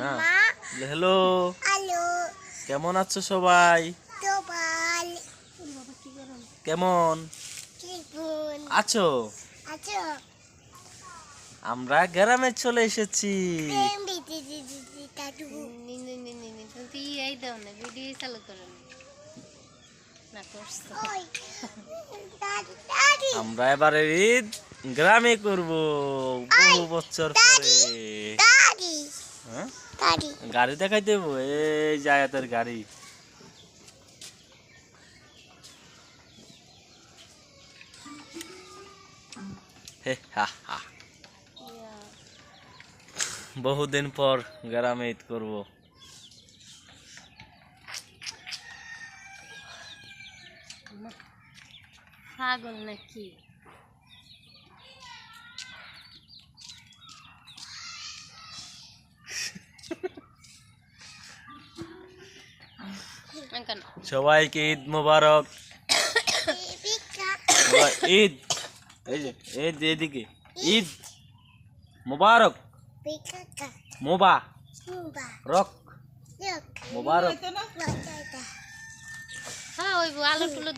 না? হ্যালো। কেমন আছো সবাই? কেমন? আছো? আছো। আমরা গ্রামে চলে এসেছি। আমরা এবারে ঈদ গ্রামে করব। বহু বছর পরে। দাদি গাড়ি দেখাই দেবো? এই জায়াতের গাড়ি। হে হা হা। বহুদিন পর গ্রামে ঈদ করব। পাগল নাকি? সবাইকে ঈদ মোবারক। ঈদ। এই যে এই যে এদিকে। ঈদ মোবারক। মোবা। মুবা রক। মোবারক। হ্যাঁ ওই আলো টুলু